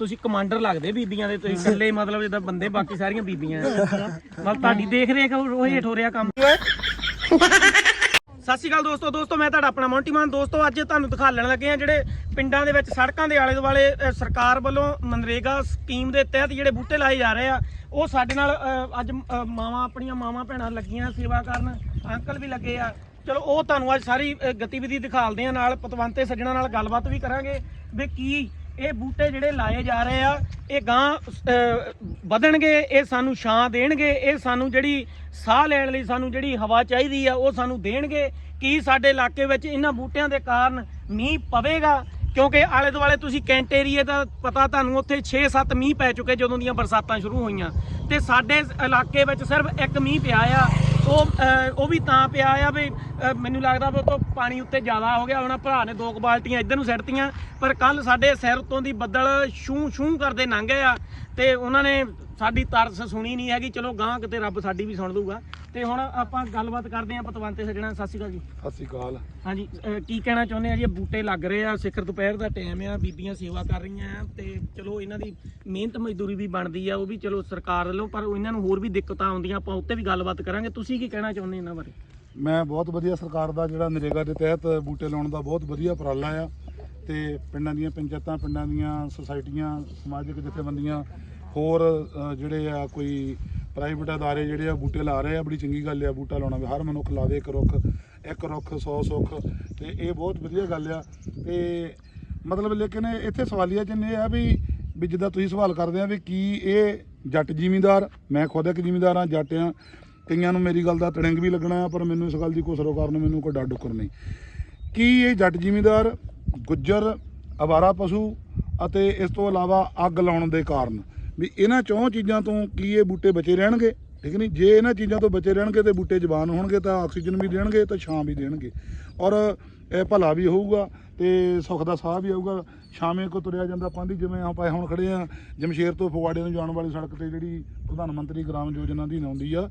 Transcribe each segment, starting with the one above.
ਤੁਸੀਂ ਕਮਾਂਡਰ ਲੱਗਦੇ ਬੀਬੀਆਂ ਦੇ ਤੁਸੀਂ ਇਕੱਲੇ ਮਤਲਬ ਜਿੱਦਾਂ ਬੰਦੇ ਬਾਕੀ ਸਾਰੀਆਂ ਬੀਬੀਆਂ। ਮਤਲਬ ਤੁਹਾਡੀ ਦੇਖ ਰੇਖ ਉਹ ਹੇਠ ਹੋ ਰਿਹਾ ਕੰਮ। ਸਤਿ ਸ਼੍ਰੀ ਅਕਾਲ ਦੋਸਤੋ ਦੋਸਤੋ ਮੈਂ ਤੁਹਾਡਾ ਆਪਣਾ ਮੌਂਟੀ ਮਾਨ। ਦੋਸਤੋ ਅੱਜ ਤੁਹਾਨੂੰ ਦਿਖਾਉਣ ਲੱਗੇ ਆ ਜਿਹੜੇ ਪਿੰਡਾਂ ਦੇ ਵਿੱਚ ਸੜਕਾਂ ਦੇ ਆਲੇ ਦੁਆਲੇ ਅ, ਸਰਕਾਰ ਵੱਲੋਂ ਮਨਰੇਗਾ ਸਕੀਮ ਦੇ ਤਹਿਤ ਜਿਹੜੇ ਬੂਟੇ ਲਾਏ ਜਾ ਰਹੇ ਆ ਉਹ ਸਾਡੇ ਨਾਲ ਅ, ਅੱਜ ਅ, ਮਾਵਾਂ ਆਪਣੀਆਂ ਮਾਵਾਂ ਭੈਣਾਂ ਲੱਗੀਆਂ ਸੇਵਾ ਕਰਨ। ਅੰਕਲ ਵੀ ਲੱਗੇ ਆ। ਚਲੋ ਉਹ ਤੁਹਾਨੂੰ ਅੱਜ ਸਾਰੀ ਅ, ਗਤੀਵਿਧੀ ਦਿਖਾਲਦੇ ਆ ਨਾਲ ਪਤਵੰਤੇ ਸੱਜਣਾ ਨਾਲ ਗੱਲਬਾਤ ਵੀ ਕਰਾਂਗੇ ਵੀ ਕੀ ਇਹ ਬੂਟੇ ਜਿਹੜੇ ਲਾਏ ਜਾ ਰਹੇ ਆ, ਇਹ ਗਾਂ ਵਧਣਗੇ, ਇਹ ਸਾਨੂੰ ਛਾਂ ਦੇਣਗੇ, ਇਹ ਸਾਨੂੰ ਜਿਹੜੀ ਸਾਹ ਲੈਣ ਲਈ ਸਾਨੂੰ ਜਿਹੜੀ ਹਵਾ ਚਾਹੀਦੀ ਆ, ਉਹ ਸਾਨੂੰ ਦੇਣਗੇ। ਕੀ ਸਾਡੇ ਇਲਾਕੇ ਵਿੱਚ ਇਹਨਾਂ ਬੂਟਿਆਂ ਦੇ ਕਾਰਨ ਮੀਂਹ ਪਵੇਗਾ? ਕਿਉਂਕਿ ਆਲੇ ਦੁਆਲੇ ਤੁਸੀਂ ਕੈਂਟ ਏਰੀਏ ਦਾ ਪਤਾ ਤੁਹਾਨੂੰ ਉੱਥੇ 6-7 ਮੀਂਹ ਪੈ ਚੁੱਕੇ ਜਦੋਂ ਦੀਆਂ ਬਰਸਾਤਾਂ ਸ਼ੁਰੂ ਹੋਈਆਂ। ਤੇ ਸਾਡੇ ਇਲਾਕੇ ਵਿੱਚ ਸਿਰਫ ਇੱਕ ਮੀਂਹ ਪਿਆ ਆ। ਉਹ ਉਹ ਵੀ ਤਾਂ ਪਿਆ ਆ ਵੀ ਮੈਨੂੰ ਲੱਗਦਾ ਵੀ ਉਹ ਤੋਂ ਪਾਣੀ ਉੱਤੇ ਜ਼ਿਆਦਾ ਹੋ ਗਿਆ। ਉਹਨਾਂ ਭਰਾ ਨੇ ਦੋ ਕੁ ਬਾਲਟੀਆਂ ਇੱਧਰ ਨੂੰ ਸਿੱਟਤੀਆਂ। ਪਰ ਕੱਲ ਸਾਡੇ ਸਿਰ ਉੱਤੋਂ ਦੀ ਬੱਦਲ ਛੂ ਛੂ ਕਰਦੇ ਲੰਘ ਆ। ਤੇ ਉਹਨਾਂ ਨੇ ਸਾਡੀ ਤਰਸ ਸੁਣੀ ਨਹੀਂ ਹੈਗੀ। ਚਲੋ ਗਾਂ ਕਿਤੇ ਰੱਬ ਸਾਡੀ ਵੀ ਸੁਣ ਲੂਗਾ ਤੇ ਹੁਣ ਆਪਾਂ ਗੱਲਬਾਤ ਕਰਦੇ ਆਂ ਪਤਵੰਤੇ ਸੱਜਣਾ। ਸਤਿ ਸ਼੍ਰੀ ਅਕਾਲ ਜੀ। ਸਤਿ ਸ਼੍ਰੀ ਅਕਾਲ। ਹਾਂਜੀ ਅਹ ਕੀ ਕਹਿਣਾ ਚਾਹੁੰਦੇ ਆ ਜੀ? ਇਹ ਬੂਟੇ ਲੱਗ ਰਹੇ ਆ ਸਿਖਰ ਦੁਪਹਿਰ ਦਾ ਟਾਈਮ ਆ ਬੀਬੀਆਂ ਸੇਵਾ ਕਰ ਰਹੀਆਂ ਆ ਤੇ ਚਲੋ ਇਹਨਾਂ ਦੀ ਮਿਹਨਤ ਮਜ਼ਦੂਰੀ ਵੀ ਬਣਦੀ ਆ ਉਹ ਵੀ ਚਲੋ ਸਰਕਾਰ ਵੱਲੋਂ ਪਰ ਇਹਨਾਂ ਨੂੰ ਹੋਰ ਵੀ ਦਿੱਕਤਾਂ ਆਉਂਦੀਆਂ ਆਪਾਂ ਉੱਤੇ ਵੀ ਗੱਲਬਾਤ ਕਰਾਂਗੇ। ਤੁਸੀਂ ਕੀ ਕਹਿਣਾ ਚਾਹੁੰਦੇ ਇਹਨਾਂ ਬਾਰੇ? ਮੈਂ ਬਹੁਤ ਵਧੀਆ ਸਰਕਾਰ ਦਾ ਜਿਹੜਾ ਨਰੇਗਾ ਦੇ ਤਹਿਤ ਬੂਟੇ ਲਾਉਣ ਦਾ ਬਹੁਤ ਵਧੀਆ ਉਪਰਾਲਾ ਆ ਤੇ ਪਿੰਡਾਂ ਦੀਆਂ ਪੰਚਾਇਤਾਂ ਪਿੰਡਾਂ ਦੀਆਂ ਸੁਸਾਇਟੀਆਂ ਸਮਾਜਿਕ ਜਥੇਬੰਦੀਆਂ ਹੋਰ ਅ, ਜਿਹੜੇ ਆ ਕੋਈ ਪ੍ਰਾਈਵੇਟ ਅਦਾਰੇ ਜਿਹੜੇ ਆ ਬੂਟੇ ਲਾ ਰਹੇ ਆ, ਬੜੀ ਚੰਗੀ ਗੱਲ ਆ ਬੂਟਾ ਲਾਉਣਾ ਹਰ ਮਨੁੱਖ ਲਾਵੇ ਇੱਕ ਰੁੱਖ ਇੱਕ ਰੁੱਖ 100 ਸੁੱਖ, ਤੇ ਇਹ ਬਹੁਤ ਵਧੀਆ ਗੱਲ ਆ। ਤੇ ਮਤਲਬ ਲੇਕਿਨ ਇੱਥੇ ਸਵਾਲੀਆ ਚਿੰਨ੍ਹ ਇਹ ਆ ਵੀ ਵੀ ਜਿੱਦਾਂ ਤੁਸੀਂ ਸਵਾਲ ਕਰਦੇ ਆ ਵੀ ਕੀ ਇਹ ਜੱਟ ਜ਼ਿਮੀਂਦਾਰ, ਮੈਂ ਖੁਦ ਇੱਕ ਜ਼ਿਮੀਂਦਾਰ ਆ, ਜੱਟ ਆ, ਕਈਆਂ ਨੂੰ ਮੇਰੀ ਗੱਲ ਦਾ ਤੜਿੰਗ ਵੀ ਲੱਗਣਾ ਆ, ਪਰ ਮੈਨੂੰ ਇਸ ਗੱਲ ਦੀ ਕੋਈ ਸਰੋਕਾਰ ਨੂੰ ਮੈਨੂੰ ਕੋਈ ਡਰ ਡੁੱਕਰ ਨਹੀਂ। ਕੀ ਇਹ ਜੱਟ ਜ਼ਿਮੀਂਦਾਰ ਗੁੱਜਰ, ਅਵਾਰਾ ਪਸ਼ੂ ਅਤੇ ਇਸ ਤੋਂ ਇਲਾਵਾ ਅੱਗ ਲਾਉਣ ਦੇ ਕਾਰਨ ਵੀ ਇਹਨਾਂ ਚੌਂ ਚੀਜ਼ਾਂ ਤੋਂ ਕੀ ਇਹ ਬੂਟੇ ਬਚੇ ਰਹਿਣਗੇ? ਠੀਕ ਨਹੀਂ? ਜੇ ਇਹਨਾਂ ਚੀਜ਼ਾਂ ਤੋਂ ਬਚੇ ਰਹਿਣਗੇ ਤੇ ਬੂਟੇ ਜਵਾਨ ਹੋਣਗੇ ਤਾਂ ਆਕਸੀਜਨ ਵੀ ਦੇਣਗੇ ਤਾਂ ਛਾਂ ਵੀ ਦੇਣਗੇ। ਔਰ ਇਹ ਭਲਾ ਵੀ ਹੋਊਗਾ ਤੇ ਸੁੱਖ ਦਾ ਸਾਹ ਵੀ ਆਊਗਾ। ਸ਼ਾਮੇ ਕੋ ਤੁਰਿਆ ਜਾਂਦਾ ਪਾਂਦੀ ਜਿਵੇਂ ਆਪਾਂ ਹੁਣ ਖੜੇ ਆ ਜਮਸ਼ੇਰ ਤੋਂ ਫਗਵਾੜੇ ਨੂੰ ਜਾਣ ਵਾਲੀ ਸੜਕ ਤੇ ਜਿਹੜੀ ਪ੍ਰਧਾਨ ਮੰਤਰੀ ਗ੍ਰਾਮ ਯੋਜਨਾ ਦੀ ਆਉਂਦੀ ਆ,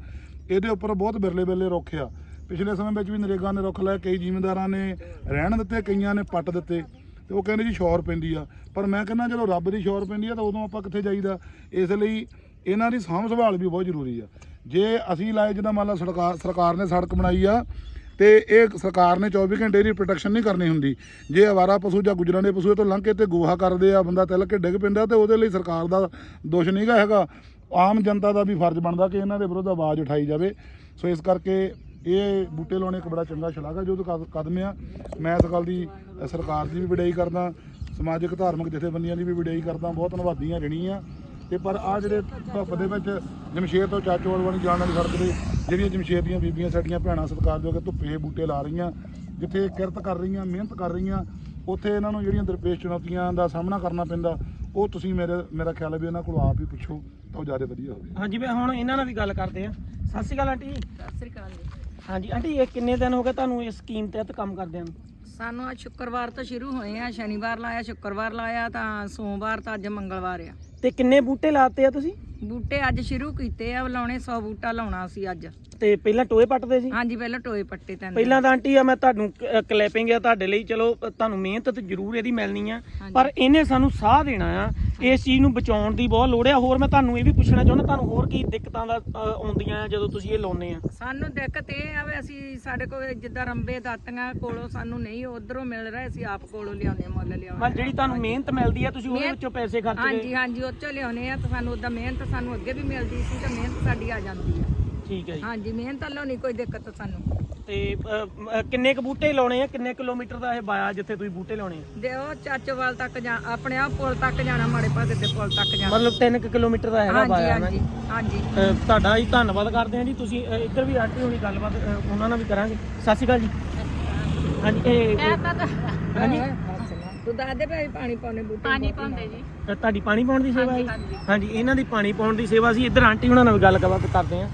ਇਹਦੇ ਉੱਪਰ ਬਹੁਤ ਬਿਰਲੇ ਬਿਰਲੇ ਰੁੱਖ ਆ। ਪਿਛਲੇ ਸਮੇਂ ਵਿੱਚ ਵੀ ਨਰੇਗਾ ਨੇ ਰੁੱਖ ਲਾਏ ਕਈ ਜ਼ਿਮੀਂਦਾਰਾਂ ਨੇ ਰਹਿਣ ਦਿੱਤੇ, ਕਈਆਂ ਨੇ ਪੱਟ ਦਿੱਤੇ। ਤੇ ਉਹ ਕਹਿੰਦੇ ਜੀ ਸ਼ੋਰ ਪੈਂਦੀ ਆ। ਪਰ ਮੈਂ ਕਹਿੰਦਾ ਜਦੋਂ ਰੱਬ ਦੀ ਸ਼ੋਰ ਪੈਂਦੀ ਆ ਤਾਂ ਉਦੋਂ ਆਪਾਂ ਕਿੱਥੇ ਜਾਈਦਾ? ਇਸ ਲਈ ਇਹਨਾਂ ਦੀ ਸਾਂਭ ਸੰਭਾਲ ਵੀ ਬਹੁਤ ਜ਼ਰੂਰੀ ਆ। ਜੇ ਅਸੀਂ ਲਾਏ, ਜਿੱਦਾਂ ਮੰਨ ਲਾ ਸਰਕਾਰ ਸਰਕਾਰ ਨੇ ਸੜਕ ਬਣਾਈ ਆ ਤੇ ਇਹ ਸਰਕਾਰ ਨੇ 24 ਘੰਟੇ ਦੀ ਪ੍ਰੋਟੈਕਸ਼ਨ ਨਹੀਂ ਕਰਨੀ ਹੁੰਦੀ। ਜੇ ਆਵਾਰਾ ਪਸ਼ੂ ਜਾਂ ਗੁਜਰਾਂ ਦੇ ਪਸ਼ੂ ਤੋਂ ਲੰਘ ਕੇ ਤੇ ਗੋਹਾ ਕਰਦੇ ਆ, ਬੰਦਾ ਤਿਲਕ ਕੇ ਡਿੱਗ ਪੈਂਦਾ ਤੇ ਉਹਦੇ ਲਈ ਸਰਕਾਰ ਦਾ ਦੋਸ਼ ਨਹੀਂਗਾ ਹੈਗਾ। ਆਮ ਜਨਤਾ ਦਾ ਵੀ ਫਰਜ਼ ਬਣਦਾ ਕਿ ਇਹਨਾਂ ਦੇ ਵਿਰੁੱਧ ਆਵਾਜ਼ ਉਠਾਈ ਜਾਵੇ। ਸੋ ਇਸ ਕਰਕੇ ਇਹ ਬੂਟੇ ਲਾਉਣੇ ਇੱਕ ਬੜਾ ਚੰਗਾ ਸ਼ਲਾਘਾ ਜੋ ਕਦਮ ਆ। ਮੈਂ ਇਸ ਗੱਲ ਦੀ ਸਰਕਾਰ ਦੀ ਵੀ ਵਿਡਾਈ ਕਰਦਾ ਸਮਾਜਿਕ ਧਾਰਮਿਕ ਜਥੇਬੰਦੀਆਂ ਦੀ ਵੀ ਵਿਡਾਈ ਕਰਦਾ ਬਹੁਤ ਧੰਨਵਾਦੀਆਂ ਰਹਿਣੀਆਂ ਤੇ ਪਰ ਆ ਜਿਹੜੇ ਧੁੱਪ ਦੇ ਵਿੱਚ ਜਮਸ਼ੇਰ ਤੋਂ ਚਾਚੋਵਾਲ ਵਾਲੀ ਜਾਣ ਵਾਲੀ ਸੜਕ ਤੇ ਜਿਹੜੀਆਂ ਜਮਸ਼ੇਰ ਦੀਆਂ ਬੀਬੀਆਂ ਸਾਡੀਆਂ ਭੈਣਾਂ ਸਤਿਕਾਰਯੋਗ ਧੁੱਪੇ ਬੂਟੇ ਲਾ ਰਹੀਆਂ ਜਿੱਥੇ ਕਿਰਤ ਕਰ ਰਹੀਆਂ ਮਿਹਨਤ ਕਰ ਰਹੀਆਂ ਉੱਥੇ ਇਹਨਾਂ ਨੂੰ ਜਿਹੜੀਆਂ ਦਰਪੇਸ਼ ਚੁਣੌਤੀਆਂ ਦਾ ਸਾਹਮਣਾ ਕਰਨਾ ਪੈਂਦਾ ਉਹ ਤੁਸੀਂ ਮੇਰੇ ਮੇਰਾ ਖਿਆਲ ਹੈ ਵੀ ਇਹਨਾਂ ਕੋਲ ਆਪ ਹੀ ਪੁੱਛੋ ਤਾਂ ਉਹ ਜ਼ਿਆਦਾ ਵਧੀਆ ਹੋਵੇ। ਹਾਂਜੀ ਵੀ ਹੁਣ ਇਹਨਾਂ ਨਾਲ ਵੀ ਗੱਲ ਕਰਦੇ ਆ ਸਤਿ ਸ਼੍ਰੀ ਅਕਾਲ ਆਂਟੀ। ਜੀ ਸਤਿ ਸ੍ਰੀ ਅਕਾਲ ਜੀ। ਹਾਂਜੀ ਆਂਟੀ ਇਹ ਕਿੰਨੇ ਦਿਨ ਹੋ ਗਏ ਤੁਹਾਨੂੰ ਇਸ ਸਕੀਮ ਤਹਿਤ ਕੰਮ ਕਰਦਿਆਂ ਨੂੰ? ਸਾਨੂੰ ਅੱਜ ਸ਼ੁੱਕਰਵਾਰ ਤੋਂ ਸ਼ੁਰੂ ਹੋਏ ਆ ਸ਼ਨੀਵਾਰ ਲਾਇਆ ਸ਼ੁੱਕਰਵਾਰ ਲਾਇਆ ਤਾਂ ਸੋਮਵਾਰ ਤਾਂ ਅੱਜ ਮੰਗਲਵਾਰ ਆ। ਤੇ ਕਿੰਨੇ ਬੂਟੇ ਲਾਤੇ ਆ ਤੁਸੀਂ? ਬੂਟੇ ਅੱਜ ਸ਼ੁਰੂ ਕੀਤੇ ਆ ਲਾਉਣੇ 100 ਬੂਟਾ ਲਾਉਣਾ ਸੀ ਅੱਜ। ਤੇ ਪਹਿਲਾਂ ਟੋਏ ਪੱਟਦੇ ਸੀ? ਹਾਂਜੀ ਪਹਿਲਾਂ ਟੋਏ ਪੱਟੇ ਤੈਨੂੰ ਪਹਿਲਾਂ ਤਾਂ ਆਂਟੀ ਆ ਮੈਂ ਤੁਹਾਨੂੰ ਕਲਿੱਪਿੰਗ ਆ ਤੁਹਾਡੇ ਲਈ ਚਲੋ ਤੁਹਾਨੂੰ ਮਿਹਨਤ ਤੇ ਜ਼ਰੂਰ ਇਹਦੀ ਮਿਲਣੀ ਆ। ਪਰ ਇਹਨੇ ਸਾਨੂੰ ਸਾਹ ਦੇਣਾ ਆ ਇਸ ਚੀਜ਼ ਨੂੰ ਬਚਾਉਣ ਦੀ ਬਹੁਤ ਲੋੜ ਆ ਹੋਰ ਮੈਂ ਤੁਹਾਨੂੰ ਇਹ ਵੀ ਪੁੱਛਣਾ ਚਾਹੁੰਦਾ ਤੁਹਾਨੂੰ ਹੋਰ ਕੀ ਦਿੱਕਤਾਂ ਦਾ ਅ, ਆਉਂਦੀਆਂ ਆ ਜਦੋਂ ਤੁਸੀਂ ਇਹ ਲਾਉਨੇ ਆ? ਸਾਨੂੰ ਦਿੱਕਤ ਇਹ ਆ ਵੀ ਅਸੀਂ ਸਾਡੇ ਕੋਲ ਜਿੱਦਾਂ ਰੰਬੇ ਦਾਤੀਆਂ ਕੋਲੋਂ ਸਾਨੂੰ ਨਹੀਂ ਉਧਰੋਂ ਮਿਲ ਰਿਹਾ ਅਸੀਂ ਆਪ ਕੋਲੋਂ ਲਿਆਉਂਦੇ ਮੁੱਲ ਮੈਂ ਲਿਆਉਂਦੇ ਜਿਹੜੀ ਤੁਹਾਨੂੰ ਮਿਹਨਤ ਮਿਲਦੀ ਆ ਤੁਸੀਂ ਉਹਦੇ ਮਿਹਨਤ- ਵਿੱਚੋਂ ਪੈਸੇ ਖਰਚਦੇ ਹਾਂਜੀ ਹਾਂਜੀ ਉਹ ਚੋਂ ਲਿਆਉਨੇ ਆ ਤਾਂ ਸਾਨੂੰ ਉਦਾਂ ਮਿਹਨਤ ਸਾਨੂੰ ਅੱਗੇ ਵੀ ਮਿਲਦੀ ਸੀ ਤਾਂ ਮਿਹਨਤ ਸਾਡੀ ਆ ਜਾਂਦੀ ਆ। ਠੀਕ ਹੈ ਜੀ। ਹਾਂਜੀ ਮਿਹਨਤ ਵੱਲੋਂ ਨਹੀਂ ਕੋਈ ਦਿੱਕਤ ਸਾਨੂੰ। ਤੇ ਅ, ਅ, ਕਿੰਨੇ ਕੁ ਬੂਟੇ ਲਾਉਣੇ ਆ? ਕਿੰਨੇ ਕਿਲੋਮੀਟਰ ਦਾ ਇਹ ਬਾਇਆ ਜਿੱਥੇ ਤੁਸੀਂ ਬੂਟੇ ਲਾਉਣੇ ਆ? ਦੇ ਉਹ ਚਾਚੋਵਾਲ ਤੱਕ ਜਾ ਆਪਣੇ ਆ ਪੁਲ ਤੱਕ ਜਾਣਾ ਮਾੜੇ ਭਾਗੇ ਦੇ ਪੁਲ ਤੱਕ ਜਾਣਾ। ਮਤਲਬ 3 ਕਿਲੋਮੀਟਰ ਦਾ ਹੈਗਾ ਹਾਂਜੀ ਬਾਇਆ ਨਾ ਹਾਂਜੀ ਹਾਂਜੀ। ਅ, ਤੁਹਾਡਾ ਜੀ ਧੰਨਵਾਦ ਕਰਦੇ ਹਾਂ ਜੀ। ਤੁਸੀਂ ਅ, ਇੱਧਰ ਵੀ ਆਂਟੀ ਹੋਣੀ ਗੱਲਬਾਤ ਅ, ਉਹਨਾਂ ਨਾਲ ਵੀ ਕਰਾਂਗੇ। ਸਤਿ ਸ਼੍ਰੀ ਅਕਾਲ ਜੀ। ਹਾਂਜੀ ਇਹ ਹਾਂਜੀ? ਤੂੰ ਦੱਸ ਦੇ ਭਾਈ ਪਾਣੀ ਪਾਉਣੇ ਬੂਟੇ ਪਾਣੀ ਪਾਉਂਦੇ ਜੀ। ਅ, ਤੁਹਾਡੀ ਪਾਣੀ ਪਾਉਣ ਦੀ ਸੇਵਾ ਹੈ? ਹਾਂਜੀ ਇਹਨਾਂ ਦੀ ਪਾਣੀ ਪਾਉਣ ਦੀ ਸੇਵਾ ਸੀ। ਇੱਧਰ ਆਂਟੀ ਉਹਨਾਂ ਨਾਲ ਵੀ ਗੱਲਬਾਤ ਕਰਦੇ ਹਾਂ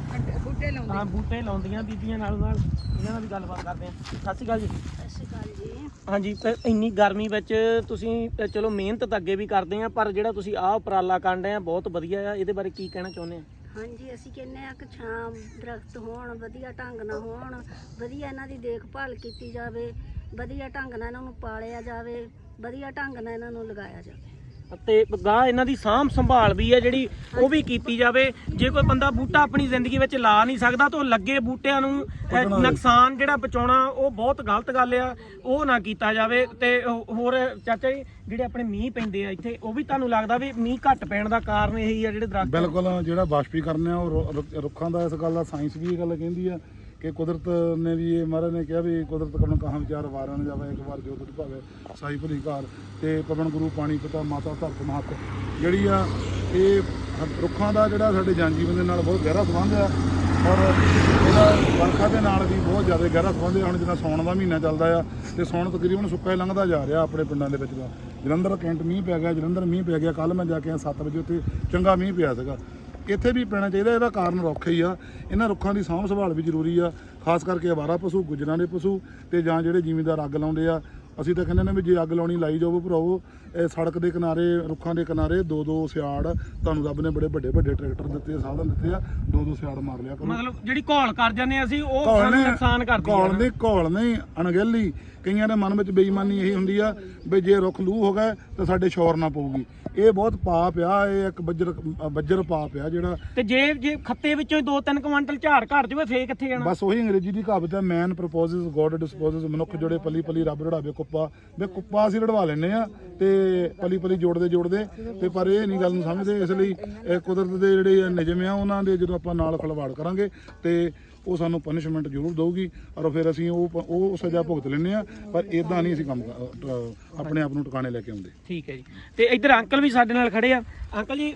ਬੂਟੇ ਲਾਉਂਦੇ ਹਾਂ ਬੂਟੇ ਲਾਉਂਦੀਆਂ ਬੀਬੀਆਂ ਨਾਲ ਨਾਲ। ਇਹਨਾਂ ਨਾਲ ਵੀ ਗੱਲਬਾਤ ਕਰਦੇ ਹਾਂ। ਸਤਿ ਸ਼੍ਰੀ ਅਕਾਲ ਜੀ। ਸਤਿ ਸ਼੍ਰੀ ਅਕਾਲ ਜੀ। ਹਾਂਜੀ ਤੇ ਇੰਨੀ ਗਰਮੀ ਵਿੱਚ ਤੁਸੀਂ ਅ, ਚਲੋ ਮਿਹਨਤ ਤਾਂ ਅੱਗੇ ਵੀ ਕਰਦੇ ਆ ਪਰ ਜਿਹੜਾ ਤੁਸੀਂ ਆਹ ਉਪਰਾਲਾ ਕਰਦੇ ਆ ਬਹੁਤ ਵਧੀਆ ਆ। ਇਹਦੇ ਬਾਰੇ ਕੀ ਕਹਿਣਾ ਚਾਹੁੰਦੇ ਆ? ਹਾਂਜੀ ਅਸੀਂ ਕਹਿੰਦੇ ਆ ਕਿ ਛਾਂ ਦਰਖਤ ਹੋਣ ਵਧੀਆ ਢੰਗ ਨਾਲ ਹੋਣ ਵਧੀਆ ਇਹਨਾਂ ਦੀ ਦੇਖਭਾਲ ਕੀਤੀ ਜਾਵੇ ਵਧੀਆ ਢੰਗ ਨਾਲ ਇਹਨਾਂ ਨੂੰ ਪਾਲਿਆ ਜਾਵੇ ਵਧੀਆ ਢੰਗ ਨਾਲ ਇਹਨਾਂ ਨੂੰ ਲਗਾਇਆ ਜਾਵੇ। ਤੇ ਗਾਂ ਇਹਨਾਂ ਦੀ ਸਾਂਭ ਸੰਭਾਲ ਵੀ ਹੈ ਜਿਹੜੀ ਉਹ ਵੀ ਕੀਤੀ ਜਾਵੇ। ਜੇ ਕੋਈ ਬੰਦਾ ਬੂਟਾ ਆਪਣੀ ਜ਼ਿੰਦਗੀ ਵਿੱਚ ਲਾ ਨਹੀਂ ਸਕਦਾ ਤਾਂ ਉਹ ਲੱਗੇ ਬੂਟਿਆਂ ਨੂੰ ਅਹ, ਨੁਕਸਾਨ ਜਿਹੜਾ ਬਚਾਉਣਾ ਉਹ ਬਹੁਤ ਗਲਤ ਗੱਲ ਆ। ਉਹ ਨਾ ਕੀਤਾ ਜਾਵੇ ਤੇ ਹੋ- ਹੋਰ ਚਾਚਾ ਜੀ ਜਿਹੜੇ ਆਪਣੇ ਮੀਂਹ ਪੈਂਦੇ ਆ ਇੱਥੇ ਉਹ ਵੀ ਤੁਹਾਨੂੰ ਲੱਗਦਾ ਵੀ ਮੀਂਹ ਘੱਟ ਪੈਣ ਦਾ ਕਾਰਨ ਇਹੀ ਆ ਜਿਹੜੇ ਦਰਖਤ ਬਿਲਕੁਲ ਜਿਹੜਾ ਬਾਸ਼ਪੀਕਰਨ ਆ ਉਹ ਰੁ- ਰੁ- ਰੁੱਖਾਂ ਦਾ ਇਸ ਗੱਲ ਦਾ ਸਾਇੰਸ ਵੀ ਇਹ ਗੱਲ ਕਹਿੰਦੀ ਆ ਕਿ ਕੁਦਰਤ ਨੇ ਵੀ ਇਹ ਮਹਾਰਾਜ ਨੇ ਕਿਹਾ ਵੀ ਕੁਦਰਤ ਕਵਣ ਕਹਾਂ ਵਿਚਾਰ ਵਾਰਾਂ ਨੇ ਜਾਵੇ, ਇੱਕ ਵਾਰ ਜੋ ਤੁਧ ਭਾਵੇ ਸਾਈ ਭਲੀ ਘਰ ਤੇ ਪਵਨ ਗੁਰੂ, ਪਾਣੀ ਪਿਤਾ, ਮਾਤਾ, ਧਰਤ, ਮਹਤ। ਜਿਹੜੀ ਆ ਇਹ ਰੁੱਖਾਂ ਦਾ ਜਿਹੜਾ ਸਾਡੇ ਜਨ ਜੀਵਨ ਦੇ ਨਾਲ ਬਹੁਤ ਗਹਿਰਾ ਸੰਬੰਧ ਆ ਔਰ ਇਹਦਾ ਵਰਖਾ ਦੇ ਨਾਲ ਵੀ ਬਹੁਤ ਜ਼ਿਆਦਾ ਗਹਿਰਾ ਸੰਬੰਧ ਹੈ ਹੁਣ ਜਿੱਦਾਂ ਸੌਣ ਦਾ ਮਹੀਨਾ ਚੱਲਦਾ ਆ ਤੇ ਸੌਣ ਤਕਰੀਬਨ ਸੁੱਕਾ ਹੀ ਲੰਘਦਾ ਜਾ ਰਿਹਾ ਆਪਣੇ ਪਿੰਡਾਂ ਦੇ ਵਿੱਚ ਦਾ ਜਲੰਧਰ ਕੈਂਟ ਮੀਂਹ ਪੈ ਗਿਆ, ਜਲੰਧਰ ਮੀਂਹ ਪੈ ਗਿਆ ਕੱਲ ਮੈਂ ਜਾ ਕੇ ਆਇਆ 7 ਵਜੇ ਉੱਥੇ ਚੰਗਾ ਮੀਂਹ ਪਿਆ ਸੀਗਾ। ਇੱਥੇ ਵੀ ਪੈਣਾ ਚਾਹੀਦਾ, ਇਹਦਾ ਕਾਰਨ ਰੁੱਖ ਹੀ ਆ। ਇਹਨਾਂ ਰੁੱਖਾਂ ਦੀ ਸਾਂਭ ਸੰਭਾਲ ਵੀ ਜ਼ਰੂਰੀ ਆ। ਖਾਸ ਕਰਕੇ ਆਵਾਰਾ ਪਸ਼ੂ, ਗੁੱਜਰਾਂ ਦੇ ਪਸ਼ੂ ਤੇ ਜਾਂ ਜਿਹੜੇ ਜ਼ਿਮੀਂਦਾਰ ਅੱਗ ਲਾਉਂਦੇ ਆ ਅਸੀਂ ਤਾਂ ਕਹਿੰਦੇ ਨੇ ਵੀ ਜੇ ਅੱਗ ਲਾਉਣੀ ਲਾਈ ਜਾਓ ਭਰਾਓ ਇਹ ਸੜਕ ਦੇ ਕਿਨਾਰੇ ਰੁੱਖਾਂ ਦੇ ਕਿਨਾਰੇ ਦੋ ਦੋ ਸਿਆੜ ਤੁਹਾਨੂੰ ਰੱਬ ਨੇ ਬੜੇ ਵੱਡੇ ਵੱਡੇ ਟਰੈਕਟਰ ਦਿੱਤੇ ਸਾਧਨ ਦਿੱਤੇ ਆ ਦੋ ਦੋ ਸਿਆੜ ਮਾਰ ਲਿਆ ਕਰੋ। ਮਤਲਬ ਜਿਹੜੀ ਘੋਲ ਕਰ ਜਾਂਦੇ ਅਸੀਂ ਉਹ ਸਾਨੂੰ ਨੁਕਸਾਨ ਕਰਦੀ ਘੋਲ ਨਾ। ਨਹੀਂ ਘੋਲ ਨਹੀਂ ਅਣਗਹਿਲੀ। ਕਈਆਂ ਦੇ ਮਨ ਵਿੱਚ ਬੇਈਮਾਨੀ ਇਹੀ ਹੁੰਦੀ ਆ ਵੀ ਜੇ ਰੁੱਖ ਲੂ ਹੋ ਗਏ ਤਾਂ ਸਾਡੇ ਸ਼ੌਰ ਨਾ ਪਊਗੀ। ਇਹ ਬਹੁਤ ਪਾਪ ਆ ਇਹ ਇੱਕ ਬੱਜਰ ਬੱਜਰ ਪਾਪ ਆ ਜਿਹੜਾ ਤੇ ਜੇ ਜੇ ਖੱਤੇ ਵਿੱਚੋਂ 2-3 ਕੁਇੰਟਲ ਝਾੜ ਘਟ ਜਾਵੇ ਫੇਰ ਕਿੱਥੇ ਜਾਣਾ? ਬਸ ਉਹੀ ਅੰਗਰੇਜ਼ੀ ਦੀ ਕਹਾਵਤ ਹੈ ਮੈਨ ਪ੍ਰਪੋਜ਼ਸ ਗੋਡ ਡਿਸਪੋਜ਼ਸ ਮਨੁੱਖ ਜੋੜੇ ਪਲੀ ਪਲੀ ਰੱਬ ਰੜਾਵੇ ਕੁੱਪਾ। ਵੀ ਕੁੱਪਾ ਅਸੀਂ ਰੜਵਾ ਲੈਨੇ ਆ ਤੇ ਪਲੀ ਪਲੀ ਜੋੜਦੇ ਜੋੜਦੇ। ਤੇ ਪਰ ਇਹ ਨਹੀਂ ਗੱਲ ਨੂੰ ਸਮਝਦੇ ਇਸ ਲਈ ਇਹ ਕੁਦਰਤ ਦੇ ਜਿਹੜੇ ਨਿਯਮ ਆ ਉਹਨਾਂ ਦੇ ਜਦੋਂ ਆਪਾਂ ਨਾਲ ਖਲਵਾੜ ਕਰਾਂਗੇ ਤੇ ਉਹ ਸਾਨੂੰ ਪਨਿਸ਼ਮੈਂਟ ਜ਼ਰੂਰ ਦਊਗੀ ਔਰ ਫਿਰ ਅਸੀਂ ਉਹ ਉਹ ਸਜ਼ਾ ਭੁਗਤ ਲੈਨੇ ਆ ਪਰ ਇਦਾਂ ਨਹੀਂ ਅਸੀਂ ਕੰਮ ਆਪਣੇ ਆਪ ਨੂੰ ਟਿਕਾਣੇ ਲੈ ਕੇ ਆਉਂਦੇ। ਠੀਕ ਹੈ ਜੀ। ਤੇ ਇੱਧਰ ਅੰਕਲ ਵੀ ਸਾਡੇ ਨਾਲ ਖੜੇ ਆ। ਅੰਕਲ ਜੀ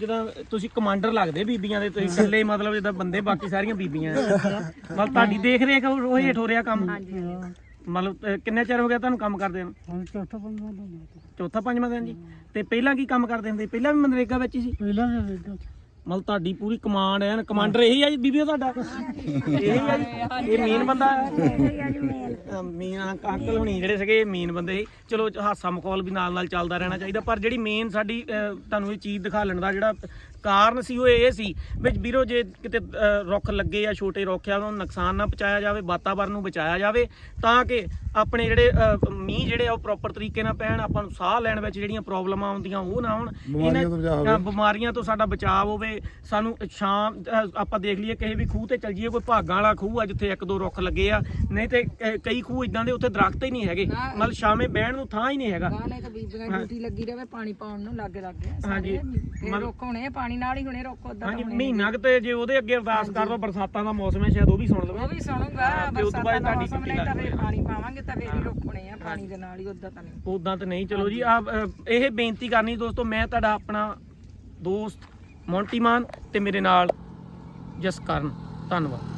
ਜਦੋਂ ਤੁਸੀਂ ਕਮਾਂਡਰ ਲੱਗਦੇ ਬੀਬੀਆਂ ਦੇ ਤੁਸੀਂ ਇਕੱਲੇ ਮਤਲਬ ਜਿੱਦਾਂ ਬੰਦੇ ਬਾਕੀ ਸਾਰੀਆਂ ਬੀਬੀਆਂ ਆ। ਮਤਲਬ ਤੁਹਾਡੀ ਦੇਖ ਰੇਖ ਉਹ ਹੇਠ ਹੋ ਰਿਹਾ ਕੰਮ? ਮਤਲਬ ਅਹ, ਕਿੰਨੇ ਚਿਰ ਹੋ ਗਿਆ ਤੁਹਾਨੂੰ ਕੰਮ ਕਰਦੇ ਨੂੰ? ਚੌਥਾ ਪੰਜਵਾਂ ਦਾ ਚੌਥਾ ਪੰਜਵਾਂ ਦਿਨ ਜੀ? ਤੇ ਪਹਿਲਾਂ ਕੀ ਕੰਮ ਕਰਦੇ ਹੁੰਦੇ? ਪਹਿਲਾਂ ਵੀ ਮਨਰੇਗਾ ਵਿੱਚ ਹੀ ਸੀ? ਪਹਿਲਾਂ ਵੀ ਵੇਖਿਆ ਮਤਲਬ ਤੁਹਾਡੀ ਪੂਰੀ ਕਮਾਂਡ ਹੈ ਕਮਾਂਡਰ ਇਹੀ ਆ ਜੀ ਬੀਬੀਓ ਤੁਹਾਡਾ? ਇਹੀ ਆ ਜੀ ਇਹ ਮੇਨ ਬੰਦਾ ਹੈ? ਮੇਨ ਅੰਕ- ਅੰਕਲ ਹੁਣੀ ਜਿਹੜੇ ਸੀਗੇ ਇਹ ਮੇਨ ਬੰਦੇ ਸੀ। ਚਲੋ ਹਾਸਾ ਮਖੌਲ ਵੀ ਨਾਲ ਨਾਲ ਚੱਲਦਾ ਰਹਿਣਾ ਚਾਹੀਦਾ ਪਰ ਜਿਹੜੀ ਮੇਨ ਸਾਡੀ ਅਹ, ਤੁਹਾਨੂੰ ਇਹ ਚੀਜ਼ ਦਿਖਾਲਣ ਦਾ ਜਿਹੜਾ ਕਾਰਨ ਸੀ ਉਹ ਇਹ ਸੀ ਵਿੱਚ ਵੀਰੋ ਜੇ ਕਿਤੇ ਰੁੱਖ ਲੱਗੇ ਆ ਛੋਟੇ ਰੁੱਖ ਆ ਉਹਨਾਂ ਨੂੰ ਨੁਕਸਾਨ ਨਾ ਪਹੁੰਚਾਇਆ ਜਾਵੇ ਵਾਤਾਵਰਨ ਨੂੰ ਬਚਾਇਆ ਜਾਵੇ ਤਾਂ ਕਿ ਆਪਣੇ ਜਿਹੜੇ ਮੀਂਹ ਜਿਹੜੇ ਆ ਉਹ ਪ੍ਰੋਪਰ ਤਰੀਕੇ ਨਾਲ ਪੈਣ ਆਪਾਂ ਨੂੰ ਸਾਹ ਲੈਣ ਵਿੱਚ ਜਿਹੜੀਆਂ ਪ੍ਰੋਬਲਮਾਂ ਆਉਂਦੀਆਂ ਉਹ ਨਾ ਹੋਣ। ਹਾਂ, ਬਿਮਾਰੀਆਂ ਤੋਂ ਸਾਡਾ ਬਚਾਅ ਹੋਵੇ ਸਾਨੂੰ ਸ਼ਾਮ ਆਪਾਂ ਦੇਖ ਲਈਏ ਕਿਸੇ ਵੀ ਖੂਹ ਤੇ ਚੱਲ ਜਾਈਏ ਕੋਈ ਭਾਗਾਂ ਵਾਲਾ ਖੂਹ ਆ ਜਿੱਥੇ ਇੱਕ ਦੋ ਰੁੱਖ ਲੱਗੇ ਆ ਨਹੀਂ ਤੇ ਕਈ ਖੂਹ ਇਦਾਂ ਦੇ ਉੱਥੇ ਦਰਖਤ ਹੀ ਨਹੀਂ ਹੈਗੇ ਮਤਲਬ ਸ਼ਾਮੇ ਬਹਿਣ ਨੂੰ ਥਾਂ ਹੀ ਨਹੀਂ ਹੈਗਾ। ਗਾਣੇ ਤਾਂ ਬੀਬੀਆਂ ਡਿਊਟੀ ਲੱਗੀ ਰਵੇ ਪਾਣੀ ਪਾਉਣ ਨੂੰ ਲੱਗੇ ਲੱਗੇ ਹਾਂਜੀ। ਰੁੱਖ ਹੋਣੇ ਪਾਣੀ ਨਾਲ ਹੀ ਹੁਣੇ ਰੁੱਖ ਉਦਾਂ ਹਾਂਜੀ ਮਹੀਨਾ ਕੁ ਤੇ ਜੇ ਉਹਦੇ ਅੱਗੇ ਅਰਦਾਸ ਕਰ ਲਓ ਬਰਸਾਤਾਂ ਦਾ ਮੌਸਮ ਹੈ ਸ਼ਾਇਦ ਉਹ ਵੀ ਸੁਣ ਉਹ ਲਵੇ ਵੀ ਸੁਣੂਗਾ ਬਰਸਾਤਾਂ ਦਾ ਮੌਸਮ ਨਹੀਂ ਤਾਂ ਫੇਰ ਪਾਣੀ ਪਾਵਾਂਗੇ ਤਾਂ ਫੇਰ ਹੀ ਰੁੱਖ ਹੋਣੇ ਆ ਪਾਣੀ ਦੇ ਨਾਲ ਹੀ ਉਦਾਂ ਤਾਂ ਨਹੀਂ। ਉਦਾਂ ਤੇ ਨਹੀਂ ਚਲੋ ਜੀ ਆ ਇਹ ਬੇਨਤੀ ਕਰਨੀ ਦੋਸਤੋ ਮੈਂ ਤੁਹਾਡਾ ਆਪਣਾ ਦੋਸਤ ਮੌਂਟੀ ਮਾਨ ਤੇ ਮੇਰੇ ਨਾਲ ਜਸਕਰਨ। ਧੰਨਵਾਦ।